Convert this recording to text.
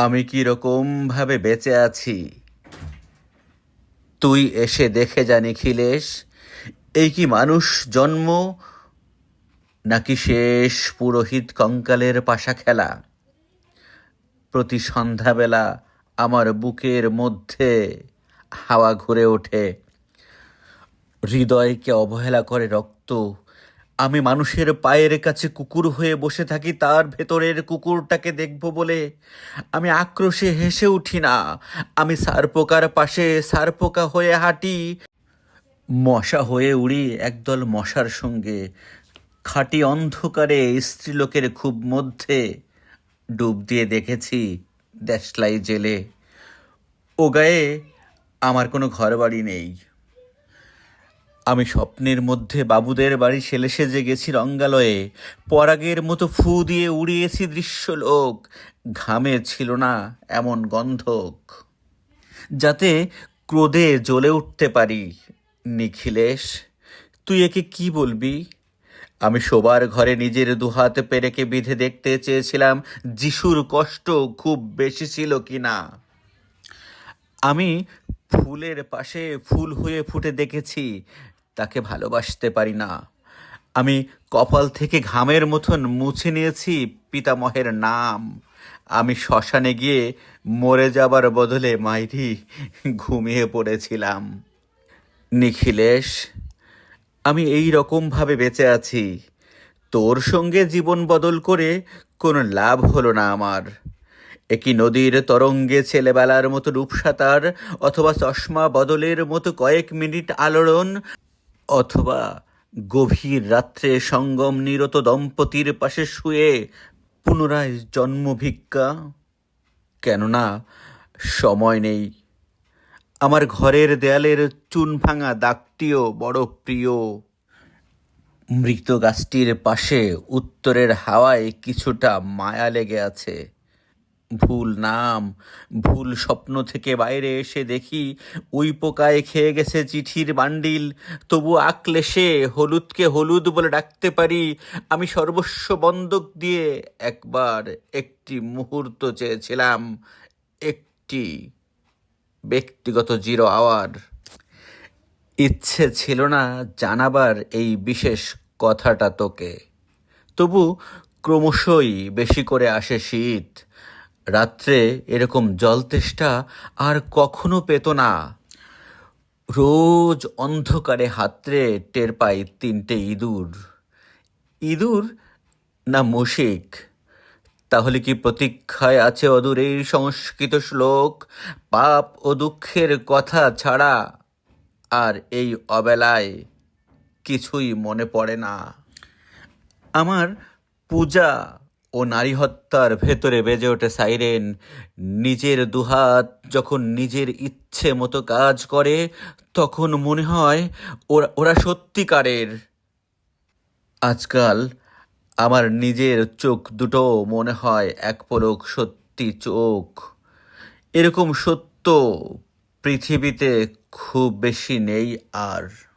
আমি কি রকম ভাবে বেঁচে আছি? তুই এসে দেখে যা নিখিলেশ, এই কি মানুষ জন্ম, নাকি শেষ পুরোহিত কঙ্কালের পাশা খেলা? প্রতি সন্ধ্যাবেলা আমার বুকের মধ্যে হাওয়া ঘুরে ওঠে। হৃদয়কে অবহেলা করে রক্ত আমি মানুষের পায়ের কাছে কুকুর হয়ে বসে থাকি, তার ভেতরের কুকুরটাকে দেখব বলে। আমি আক্রোশে হেসে উঠি না। আমি সারপোকার পাশে সারপোকা হয়ে হাঁটি। মশা হয়ে উড়ি একদল মশার সঙ্গে। খাঁটি অন্ধকারে স্ত্রীলোকের খুব মধ্যে ডুব দিয়ে দেখেছি দেশলাই জেলে। ও গায়ে আমার কোনো ঘর বাড়ি নেই। আমি স্বপ্নের মধ্যে বাবুদের বাড়ি ছেলে সেজে গেছি রঙ্গালয়ে। পরাগের মতো ফু দিয়ে উড়িয়েছি দৃশ্যলোক। ঘামে ছিল না এমন গন্ধক। যাতে ক্রোধে জ্বলে উঠতে পারি। নিখিলেশ, তুই একে কি বলবি? আমি শোবার ঘরে নিজের দুহাত পেরেকে বিধে দেখতে চেয়েছিলাম, যিশুর কষ্ট খুব বেশি ছিল কি না আমি ফুলের পাশে ফুল হয়ে ফুটে দেখেছি তাকে ভালোবাসতে পারি না। আমি কপাল থেকে ঘামের মতন মুছে নিয়েছি পিতামহের নাম। আমি শ্মশানে গিয়ে মরে যাবার বদলে মাইরি ঘুমিয়ে পড়েছিলাম। নিখিলেশ, আমি এই রকমভাবে বেঁচে আছি। তোর সঙ্গে জীবন বদল করে কোনো লাভ হলো না আমার। একই নদীর তরঙ্গে ছেলেবেলার মতো রূপসাতার অথবা চশমা বদলের মতো কয়েক মিনিট আলোড়ন অথবা গভীর রাত্রে সঙ্গম নিরত দম্পতির পাশে শুয়ে পুনরায় জন্মভিক্ষা কেননা সময় নেই। আমার ঘরের দেয়ালের চুন ভাঙা দাগটিও বড় প্রিয়। মৃত গাছটির পাশে উত্তরের হাওয়ায় কিছুটা মায়া লেগে আছে। ভুল নাম, ভুল স্বপ্ন থেকে বাইরে এসে দেখি উই পোকায় খেয়ে গেছে চিঠির বান্ডিল। তবু আঁকলে সে হলুদকে হলুদ বলে ডাকতে পারি, আমি সর্বস্ব বন্ধক দিয়ে একবার একটি মুহূর্ত চেয়েছিলাম, একটি ব্যক্তিগত জিরো আওয়ার। ইচ্ছে ছিল না জানাবার এই বিশেষ কথাটা তোকে। তবু ক্রমশই বেশি করে আসে শীত রাত্রে এরকম জলতেষ্টা আর কখনো পেত না। রোজ অন্ধকারে হাতরে টের পাই তিনটে ইঁদুর। ইঁদুর না মুশিক তাহলে কি প্রতীক্ষায় আছে অদূর এই সংস্কৃত শ্লোক? পাপ ও দুঃখের কথা ছাড়া আর এই অবেলায় কিছুই মনে পড়ে না। আমার পূজা ও নারী হত্যার ভেতরে বেজে ওঠে সাইরেন। নিজের দুহাত যখন নিজের ইচ্ছে মতো কাজ করে, তখন মনে হয় ওরা ওরা সত্যিকারের। আজকাল আমার নিজের চোখ দুটো মনে হয় এক পলক সত্যি চোখ। এরকম সত্য পৃথিবীতে খুব বেশি নেই আর।